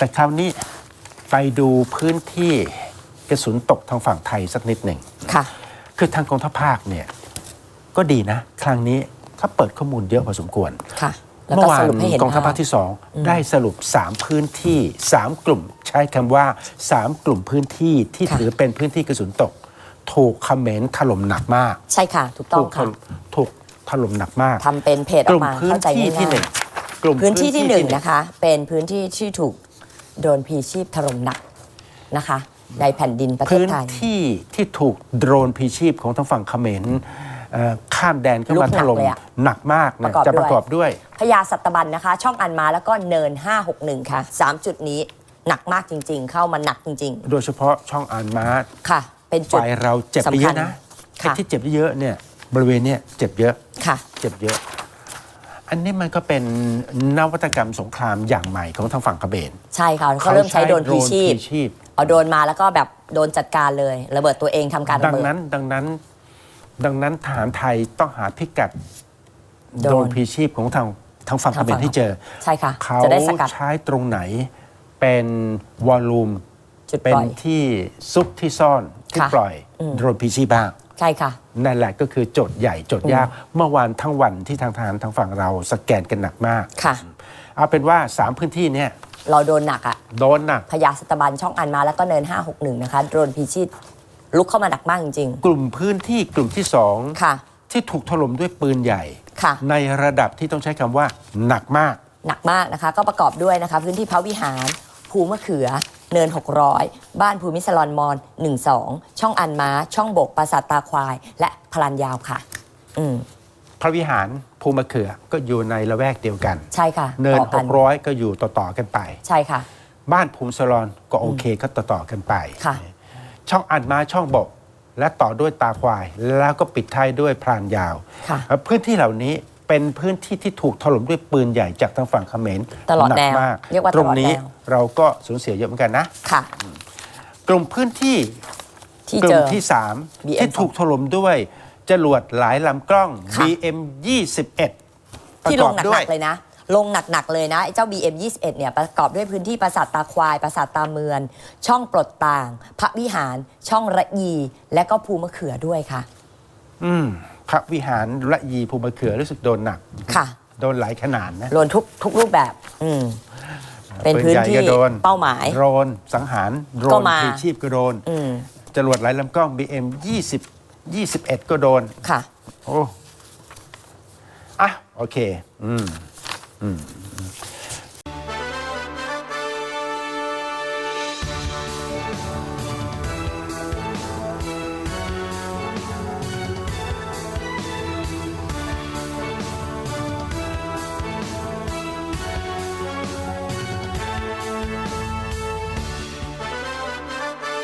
แต่คราวนี้ไปดูพื้นที่กระสุนตกทางฝั่งไทยสักนิดหนึ่งค่ะ คือทางกองทัพภาคเนี่ยก็ดีนะ ครั้งนี้เขาเปิดข้อมูลเยอะพอสมควรค่ะแล้วเมื่ก็อวาสนรุปให้เห็นกองทัพภาภาพคที่ 2 ได้สรุป 3 พื้นที่ 3 กลุ่ม ใช้คำว่า 3 กลุ่มพื้นที่ที่ค่ะถือเป็นพื้นที่กระสุนตก ถูกเขมรถล่มหนักมาก ใช่ค่ะ ถูกต้อถูงกถค่ะล่มถูกถล่มหนักมากทำเป็นเพจอกอกลุ่มมาพื้นเข้าใจที่ที่หง่านึ่ยงกลุ่มๆพื้นที่ที่หนึ่งะนะคะ เป็นพื้นที่ที่ถูก โดรนพีชีพถล่มหนักนะคะ ในแผ่นดินประเทศพื้นไทย ที่ที่ถูกโดรนพีชีพของทางฝั่งเขมรเอ่อข้ามแดนเข้ามาลุกหนัถกล่มเลยอะหนักมากปนะระกอบจะด้วยประกอบด้วย พญาสัตบันนะคะ ช่องอันมาแล้วก็เนิน 561 ค่ะ3จุดนี้หนักมากจริง ๆ เข้ามาหนักจริง โดยเฉพาะช่องอานมาร์ๆ ค่ะ เป็นจุด ฝ่ายเราเจ็บไปเยอะนะสำคัญค่ะไอ้ที่เจ็บเยอะๆเนี่ยบริเวณเนี่ยเจ็บเยอะค่ะ เจ็บเยอะ อันนี้มันก็เป็นนวัตกรรมสงครามอย่างใหม่ของทางฝั่งเขมรใช่ค่ะเขาเริ่มใช้โดรนพีชีพชีพเอาโดรนมาแล้วก็แบบโดนจัดการเลย ระเบิดตัวเองทำการดัระงเบิดนั้นดังนั้น ดังนั้นทหารไทยต้องหาพิกัดโดรนโดรนพีชีพของทางทางฝั่งเขมรให้เจอใช่ค่ะเขาจะได้สกัดใช้ตรงไหนเป็นวอลลุ่มจุดเป็ปนล่อยที่ซุกที่ซ่อนที่ค่ะปล่อยอืมโดรนพีชีพบ้าง ใช่ค่ะ นั่นแหละก็คือโจทย์ใหญ่โจทย์ยาก เมื่อวานทั้งวันที่ทางทหารทางฝั่งเราสแกนกันหนักมากค่ะ เอาเป็นว่า 3 พื้นที่เนี่ยเราโดนหนักอะโดนหนัก พญาสัตบันช่องอันมาแล้วก็เนิน 561 นะคะ โดรนพีชีพลุกเข้ามาหนักมากจริง กลุ่มพื้นที่กลุ่มที่ๆค่ะ2ที่ถูกถล่มด้วยปืนใหญ่ ค่ะ ในระดับที่ต้องใช้คำว่าหนักมาก หนักมากนะคะ ก็ประกอบด้วยนะคะ พื้นที่พระวิหาร ภูมะเขือ เนิน 600 บ้านภูมิสลอนมอน12 ช่องอันม้า ช่องบกปราสาทตาควาย และพลันยาวค่ะ อืมพระวิหารภูมะเขือก็อยู่ในละแวกเดียวกัน ใช่ค่ะเนิน ต่อกั600 ก็อยู่ต่อๆกันไป ใช่ค่ะ บ้านภูมิสลอนก็โอเคก็ต่อๆกันไป ค่ะ ช่องอันมาช่องบก และต่อด้วยตาควาย แล้วก็ปิดท้ายด้วยพรานยาวค่ะ พื้นที่เหล่านี้ เป็นพื้นที่ที่ถูกถล่มด้วยปืนใหญ่จากทางฝั่งเขมรตลอดหนัแนวมาก เรียกว่าตรงนี้ตลอดแนวเราก็สูญเสียเยอะเหมือนกันนะ ค่ะ กลุ่มพื้นที่ที่กเจลุ่มอ ที่ 3 BM ที่ถูกถล่มด้วยจรวดหลายลำกล้อง ค่ะ BM 21ที่ลงหด้วนัยกๆเลยนะ ลงหนักๆเลยนะไอ้เจ้า BM 21เนี่ยประกอบด้วยพื้นที่ปราสาทตาควาย ปราสาทตาเมือน ช่องปลดต่าง พระวิหาร ช่องระยี และก็ภูมะเขือด้วยค่ะ อืม พระวิหารละยีภูมิเขือรู้สึกโดนหนัก ค่ะ โดนหลายขนาดนะรวมทุกทุกรูปแบบ อืม เป็นพื้นที่ปืใหญ่ก็โดนเป้าหมายโดรนสังหารโดรก็นมาพีชีพก็โดนอืม จรวดหลายลำกล้อง BM 20 21 ก็โดน ค่ะ โอ้ อะ โอเค อืม อืม